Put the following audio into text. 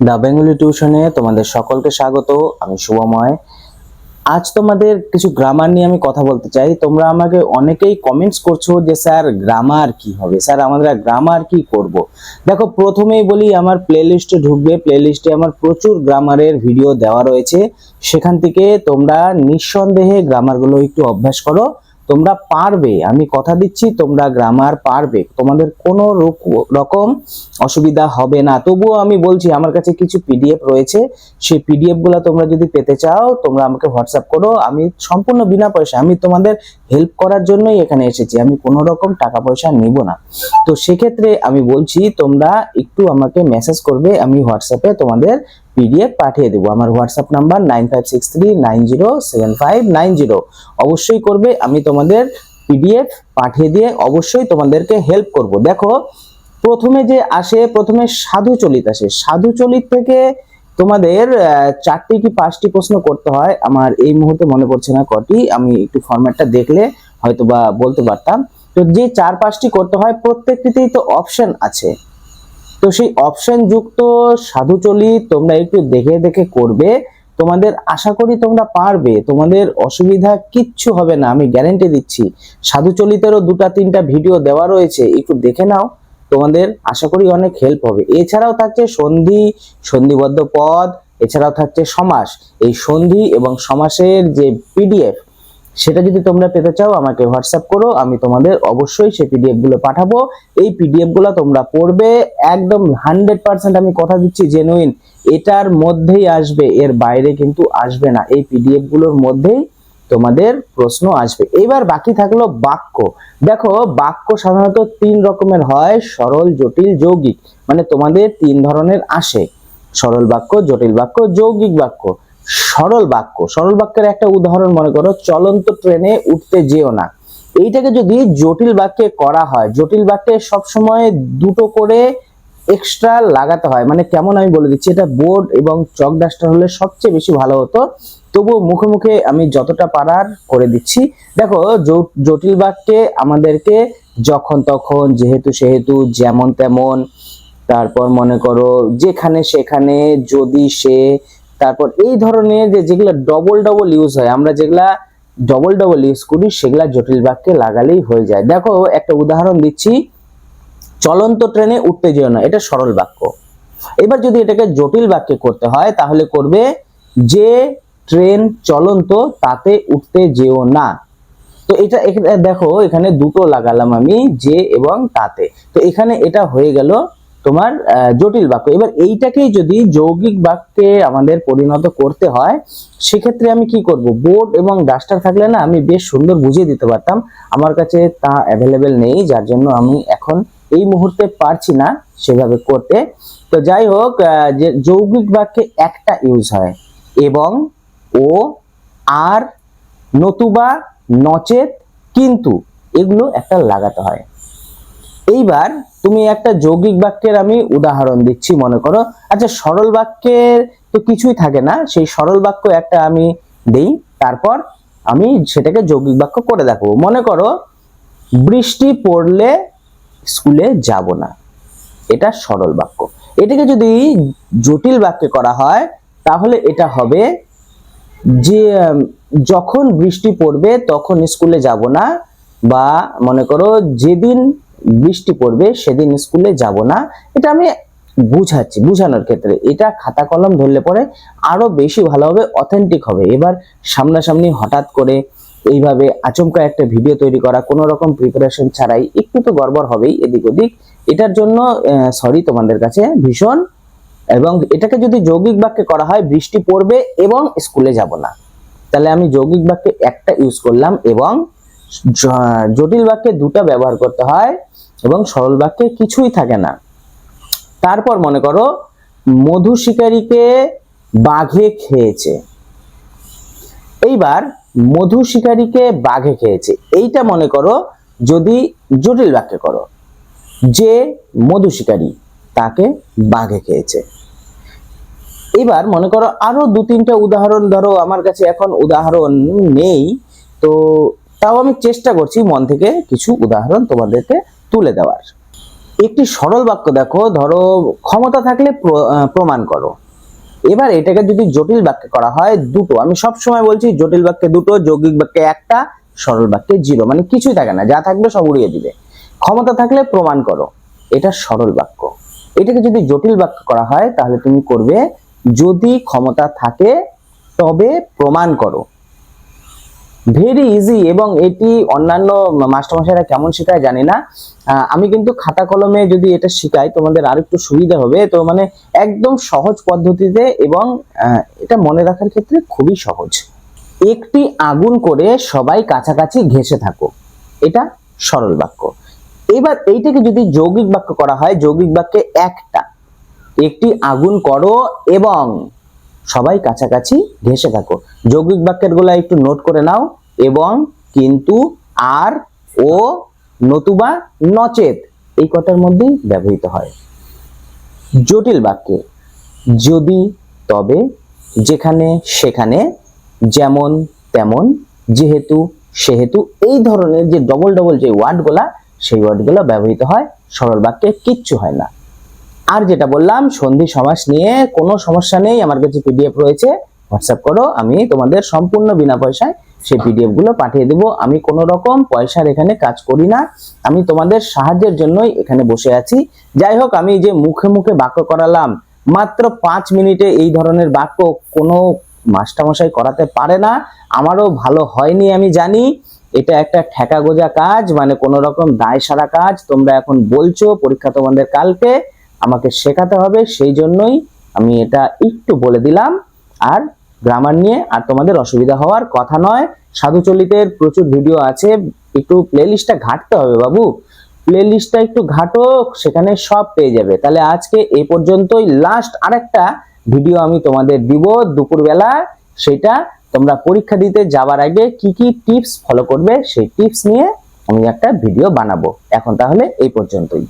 The Bengali টিউশনে তোমাদের সকলকে স্বাগত, আমি শুভময়। আজ তোমাদের কিছু গ্রামার নিয়ে আমি কথা বলতে চাই। তোমরা আমাকে অনেকেই কমেন্টস করছ যে, স্যার গ্রামার কি হবে? স্যার আমাদের গ্রামার কি করব? দেখো, প্রথমেই বলি, আমার প্লেলিস্টে ঢুকবে। প্লেলিস্টে আমার প্রচুর গ্রামারের ভিডিও দেওয়া রয়েছে। সেখান থেকে তোমরা নিঃসন্দেহে গ্রামারগুলো একটু অভ্যাস করো। তোমরা পারবে, আমি কথা দিচ্ছি, তোমরা গ্রামার পারবে। তোমাদের কোনো রক- রকম অসুবিধা হবে না। তবুও আমি বলছি, আমার কাছে কিছু পিডিএফ রয়েছে। সেই পিডিএফগুলো তোমরা যদি পেতে চাও, তোমরা আমাকে হোয়াটসঅ্যাপ করো। আমি সম্পূর্ণ বিনা পয়সা, আমি তোমাদের হেল্প করার জন্যই এখানে এসেছি। আমি কোনো রকম টাকা পয়সা নিব না। তো সেক্ষেত্রে আমি বলছি, তোমরা একটু আমাকে মেসেজ করবে, আমি হোয়াটসঅ্যাপে তোমাদের পিডিএফ পাঠিয়ে দেবো। আমার WhatsApp number nine five six three nine zero seven five nine zero অবশ্যই করবে, আমি তোমাদের পিডিএফ পাঠিয়ে দিয়ে অবশ্যই তোমাদেরকে হেল্প করব। দেখো, প্রথমে যে আসে, প্রথমে সাধু চলিত আসে। সাধু চলিত থেকে তোমাদের চারটি কি পাঁচটি প্রশ্ন করতে হয়, আমার এই মুহূর্তে মনে পড়ছে না কটি, আমি একটু ফরম্যাটটা দেখলে হয়তো বা বলতে পারতাম। তো যে চার পাঁচটি করতে হয়, প্রত্যেকটিতেই তো অপশন আছে। তো সেই অপশন যুক্ত সাধু চলিত তোমরা একটু দেখে দেখে করবে। তোমাদের আশা করি তোমরা পারবে। তোমাদের অসুবিধা কিচ্ছু হবে না, আমি গ্যারেন্টি দিচ্ছি। সাধু চলিতেরও দুটা, তিনটা ভিডিও দেওয়া রয়েছে, একটু দেখে নাও। তোমাদের আশা করি অনেক হেল্প হবে। এছাড়াও থাকছে সন্ধি, সন্ধিবদ্ধ পদ, এছাড়াও থাকছে সমাস। এই সন্ধি এবং সমাসের যে পিডিএফ সেটা যদি তোমরা পেতে চাও, আমাকে হোয়াটসঅ্যাপ করো, আমি তোমাদের অবশ্যই সেই পিডিএফগুলো পাঠাবো। এই পিডিএফগুলো তোমরা পড়বে, একদম হান্ড্রেড পার্সেন্ট আমি কথা দিচ্ছি জেনুইন এটার মধ্যেই আসবে, এর বাইরে কিন্তু আসবে না। এই পিডিএফগুলোর মধ্যেই তোমাদের প্রশ্ন আসবে। এবার বাকি থাকল বাক্য। দেখো, বাক্য সাধারণত তিন রকমের হয়, সরল, জটিল, যৌগিক। মানে তোমাদের তিন ধরনের আসে। সরল বাক্য, জটিল বাক্য, যৌগিক বাক্য। সরল বাক্য। সরল বাক্যের একটা উদাহরণ মনে করো, চলন্ত ট্রেনে উঠতে যেও না। এইটাকে যদি জটিল বাক্যে করা হয়, জটিল বাক্যে সবসময় দুটো করে এক্সট্রা লাগাতে হয় মানে কেমন আমি বলে দিচ্ছি, এটা বোর্ড এবং চক ডাস্টার হলে সবচেয়ে বেশি ভালো হতো। তবুও মুখে মুখে আমি যতটা পারার করে দিচ্ছি। দেখো জটিল বাক্যে আমাদেরকে যখন তখন, যেহেতু সেহেতু, যেমন তেমন, তারপর মনে করো, যেখানে সেখানে, যদি সে তারপর এই ধরনের যে যেগুলো ডবল ডবল ইউজ হয়, আমরা যেগুলা ডবল ডবল ইউজ করি, সেগুলা জটিল বাক্যে লাগালেই হয়ে যায়। দেখো, একটা উদাহরণ দিচ্ছি, চলন্ত ট্রেনে উঠতে যেও না এটা সরল বাক্য। এবার যদি এটাকে জটিল বাক্যে করতে হয়, তাহলে করবে, যে ট্রেন চলন্ত, তাতে উঠতে যেও না। তো এটা দেখো, এখানে দুটো লাগালাম আমি, যে এবং তাতে। তো এখানে এটা হয়ে গেল তোমার জটিল বাক্য। এবার এইটাকেই যদি যৌগিক বাক্যে আমাদের পরিণত করতে হয়, সেক্ষেত্রে আমি কি করব? বোর্ড এবং ডাস্টার থাকলে না আমি বেশ সুন্দর বুঝিয়ে দিতে পারতাম। আমার কাছে তা অ্যাভেলেবেল নেই, যার জন্য আমি এখন এই মুহূর্তে পারছি না সেভাবে করতে। তো যাই হোক যে যৌগিক বাক্যে একটা ইউজ হয়, এবং ও, আর, নতুবা, নচেত, কিন্তু এগুলো একটা লাগাতে হয়। এইবার তুমি একটা যৌগিক বাক্যের আমি উদাহরণ দিচ্ছি, মনে করো। আচ্ছা সরল বাক্যের তো কিছুই থাকে না। সেই সরল বাক্য একটা আমি দেই, তারপর আমি সেটাকে যৌগিক বাক্য করে দেখাবো। মনে করো, বৃষ্টি পড়লে স্কুলে যাব না। এটা সরল বাক্য। এটাকে যদি জটিল বাক্যে করা হয়, তাহলে এটা হবে যে যখন বৃষ্টি পড়বে, তখন স্কুলে যাব না, বা মনে করো, যেদিন বৃষ্টি পড়বে, সেদিন স্কুলে যাব না। এটা আমি বুঝাচ্ছি, বুঝানোর ক্ষেত্রে। এটা খাতা কলম ধরলে পরে আরও বেশি ভালো হবে অথেন্টিক হবে। এবার সামনাসামনি হঠাৎ করে এইভাবে আচমকা একটা ভিডিও তৈরি করা, কোনো রকম প্রিপারেশন ছাড়াই একটু তো গড়বড় হবেই এদিক ওদিক। এটার জন্য সরি তোমাদের কাছে, ভীষণ। এবং এটাকে যদি যৌগিক বাক্যে করা হয়, বৃষ্টি পড়বে এবং স্কুলে যাব না। তাহলে আমি যৌগিক বাক্যে একটা ইউজ করলাম এবং জটিল বাক্যে দুটা ব্যবহার করতে হয় এবং সরল বাক্যে কিছুই থাকে না। তারপর মনে করো, মধু শিকারীকে বাঘে খেয়েছে। এইবার মধু শিকারীকে বাঘে খেয়েছে। এইটা মনে করো, যদি জটিল বাক্যে করো, যে মধু শিকারী তাকে বাঘে খেয়েছে। এবার মনে করো, আরও দু তিনটা উদাহরণ ধরো, আমার কাছে এখন উদাহরণ নেই। তো তাও আমি চেষ্টা করছি মন থেকে কিছু উদাহরণ তোমাদেরকে তুলে দেওয়ার। একটি সরল বাক্য দেখো, ধরো, ক্ষমতা থাকলে প্র- প্রমাণ করো। এবার এটাকে যদি জটিল বাক্যে করা হয়, দুটো। আমি সব সময় বলছি জটিল বাক্যে দুটো, যৌগিক বাক্যে একটা, সরল বাক্যে জিরো। মানে কিছুই থাকে না, যা থাকবে সব উড়িয়ে দিবে। ক্ষমতা থাকলে প্রমাণ করো। এটা সরল বাক্য। এটাকে যদি জটিল বাক্য করা হয়, তাহলে তুমি করবে, যদি ক্ষমতা থাকে, তবে প্রমাণ করো। ভেরি ইজি এবং এটি অন্যান্য মাস্টারমশাইরা কেমন শেখায় জানি না। আমি কিন্তু খাতা কলমে যদি এটা শিখাই, তোমাদের আর একটু সুবিধা হবে। তো মানে একদম সহজ পদ্ধতিতে এবং এটা মনে রাখার ক্ষেত্রে খুবই সহজ। একটি আগুন করে সবাই কাছাকাছি ঘেঁষে থাকো এটা সরল বাক্য। এবার এইটাকে যদি যৌগিক বাক্য করা হয়, যৌগিক বাক্যে একটা। একটি আগুন করো এবং সবাই কাছাকাছি ঘেঁষে থাকো। যৌগিক বাক্যেরগুলা একটু নোট করে নাও এবং কিন্তু, আর, ও, নতুবা, নচেত এই কথার মধ্যেই ব্যবহৃত হয়। জটিল বাক্যে, যদি, তবে, যেখানে, সেখানে, যেমন, তেমন, যেহেতু, সেহেতু এই ধরনের যে ডবল ডবল যে ওয়ার্ডগুলা সেই ওয়ার্ডগুলো ব্যবহৃত হয়, সরল বাক্যে কিচ্ছু হয় না। আর যেটা বললাম, সন্ধি সমাস নিয়ে কোনো সমস্যা নেই, আমার কাছে পিডিএফ রয়েছে হোয়াটসঅ্যাপ করো, আমি তোমাদের সম্পূর্ণ বিনা পয়সায় সেই পিডিএফগুলো পাঠিয়ে দেবো। আমি কোনো রকম পয়সার এখানে কাজ করি না, আমি তোমাদের সাহায্যের জন্যই এখানে বসে আছি। যাই হোক, আমি যে মুখে মুখে বাক্য করালাম, মাত্র পাঁচ মিনিটে এই ধরনের বাক্য কোনো মাস্টারমশাই করাতে পারে না, আমারও ভালো হয়নি আমি জানি। এটা একটা ঠেকা গোজা কাজ মানে কোনো রকম দায় সারা কাজ, তোমরা এখন বলছো, পরীক্ষা তোমাদের কালকে। আমাকে শেখাতে হবে, সেই জন্যই আমি এটা একটু বলে দিলাম। আর গ্রামার নিয়ে আর তোমাদের অসুবিধা হওয়ার কথা নয়। সাধুচলিতের প্রচুর ভিডিও আছে, একটু প্লেলিস্টটা ঘাটতে হবে বাবু। প্লেলিস্টটা একটু ঘাটো সেখানে সব পেয়ে যাবে। তাহলে আজকে এই পর্যন্তই। লাস্ট আরেকটা ভিডিও আমি তোমাদের দিব দুপুরবেলা। সেটা তোমরা পরীক্ষা দিতে যাওয়ার আগে কি কি টিপস ফলো করবে, সেই টিপস নিয়ে আমি একটা ভিডিও বানাবো। এখন তাহলে এই পর্যন্তই।